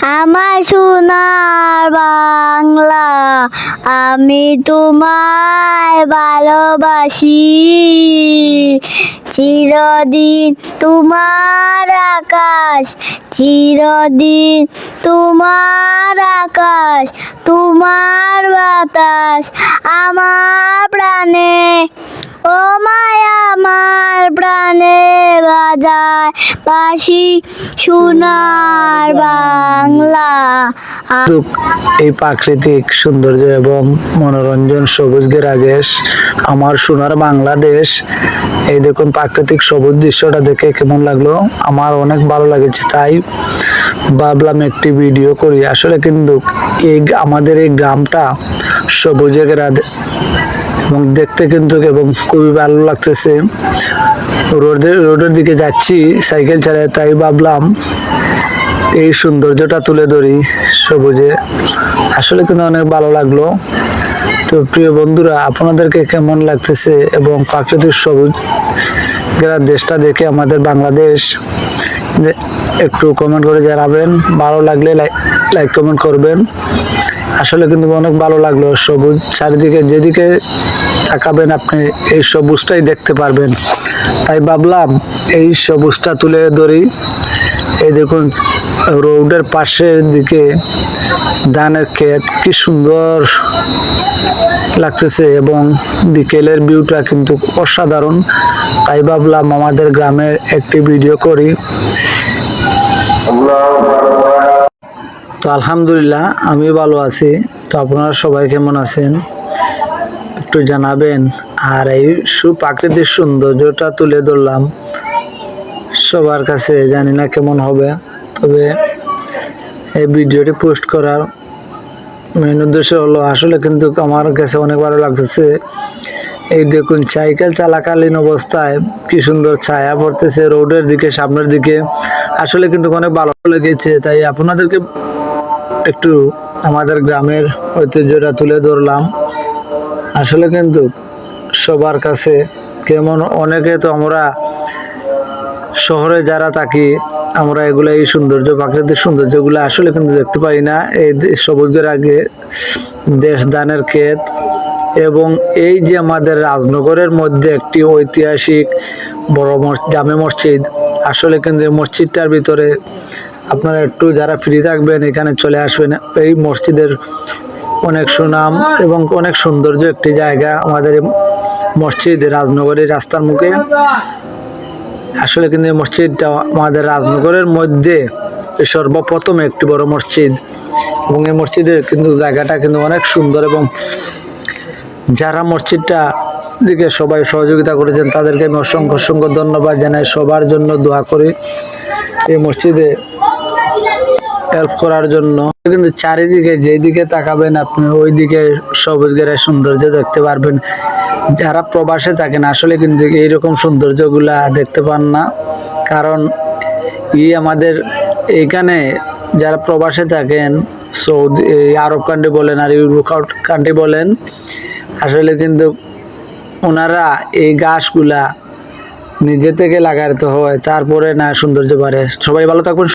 আমার সোনার বাংলা, আমি তোমায় ভালোবাসি। চিরদিন তোমার আকাশ, চিরদিন তোমার আকাশ, তোমার বাতাস আমার প্রাণে। ও মায়া আমার প্রাণে বাজায় বাসি সোনার বাংলা। এই প্রাকৃতিক সৌন্দর্য এবং মনোরঞ্জন সবুজ গেরাগেশ আমার সোনার বাংলাদেশ। এই দেখুন প্রাকৃতিক সবুজ দৃশ্যটা দেখে কেমন লাগল। আমার অনেক ভালো লেগেছে, তাই ভাবলাম একটি ভিডিও করি। আসলে কিন্তু এই আমাদের এই গ্রামটা সবুজে এবং দেখতে কিন্তু এবং খুবই ভালো লাগতেছে। রোডের রোডের দিকে যাচ্ছি, সাইকেল চালায় তাই ভাবলাম এই সৌন্দর্যটা তুলে ধরি সবুজে। আসলে কিন্তু অনেক ভালো লাগল। তো প্রিয় বন্ধুরা, আপনাদেরকে কেমন লাগতেছে এবং প্রাকৃতিক সবুজ গেরা দেশটা দেখে আমাদের বাংলাদেশ একটু কমেন্ট করে জানাবেন। ভালো লাগলে লাইক কমেন্ট করবেন। আসলে কিন্তু অনেক ভালো লাগল সবুজ চারিদিকে, যেদিকে তাকাবেন আপনি এই সবুজটাই দেখতে পারবেন। তাই ভাবলাম এই সবুজটা তুলে ধরি। এই দেখুন, রোডের পাশের দিকে ধানের ক্ষেত, কি সুন্দর লাগতেছে এবং বিকেলের ভিউটা কিন্তু অসাধারণ। তাই ভাবলাম আমাদের গ্রামের একটি ভিডিও করি। তো আলহামদুলিল্লাহ আমি ভালো আছি। তো আপনারা সবাই কেমন আছেন? একটু জানাবেন। আর এই সুপ্রাকৃতিক সৌন্দর্যটা তুলে ধরলাম। সবার কাছে জানি না কেমন হবে। তবে এই ভিডিওটি পোস্ট করার মেন উদ্দেশ্য হলো, আসলে কিন্তু আমার কাছে অনেক ভালো লাগতেছে। এই দেখুন, সাইকেল চালাকালীন অবস্থায় কি সুন্দর ছায়া পড়তেছে, রোডের দিকে, সামনের দিকে। আসলে কিন্তু অনেক ভালো লেগেছে। তাই আপনাদেরকে একটু আমাদের গ্রামের ঐতিহ্যটা তুলে ধরলাম। আসলে কিন্তু সবার কাছে কেমন অনেকে তো আমরা শহরে যারা থাকি, আমরা এগুলো এই সৌন্দর্য, প্রাকৃতিক সৌন্দর্যগুলো আসলে কিন্তু দেখতে পাই না। এই সবুজের আগে দেশ দানের ক্ষেত এবং এই যে আমাদের রাজনগরের মধ্যে একটি ঐতিহাসিক বড় জামে মসজিদ, আসলে কিন্তু মসজিদটার ভিতরে আপনারা একটু যারা ফ্রি থাকবেন, এখানে চলে আসবেন। এই মসজিদের অনেক সুনাম এবং অনেক সৌন্দর্য একটি জায়গা আমাদের মসজিদ রাজনগরের রাস্তার মুখে। আসলে কিন্তু এই মসজিদটা আমাদের রাজনগরের মধ্যে সর্বপ্রথম একটি বড় মসজিদ। এবং এই মসজিদের কিন্তু জায়গাটা কিন্তু অনেক সুন্দর এবং যারা মসজিদটা দিকে সবাই সহযোগিতা করেছেন, তাদেরকে আমি অসংখ্য অসংখ্য ধন্যবাদ জানাই। সবার জন্য দোয়া করি। এই মসজিদে হেল্প করার জন্য। কিন্তু চারিদিকে যেদিকে তাকাবেন আপনি, ওইদিকে সবুজ গেরা সৌন্দর্য দেখতে পারবেন। যারা প্রবাসে থাকেন, আসলে কিন্তু এইরকম সৌন্দর্যগুলা দেখতে পান না। কারণ ই আমাদের এখানে যারা প্রবাসে থাকেন, সৌদি আরব কান্ট্রি বলেন আর ইউরোপ কান্ট্রি বলেন, আসলে কিন্তু ওনারা এই গাছগুলা নিজে থেকে লাগাতে হয়, তারপরে না সৌন্দর্য বাড়ে। সবাই ভালো থাকবেন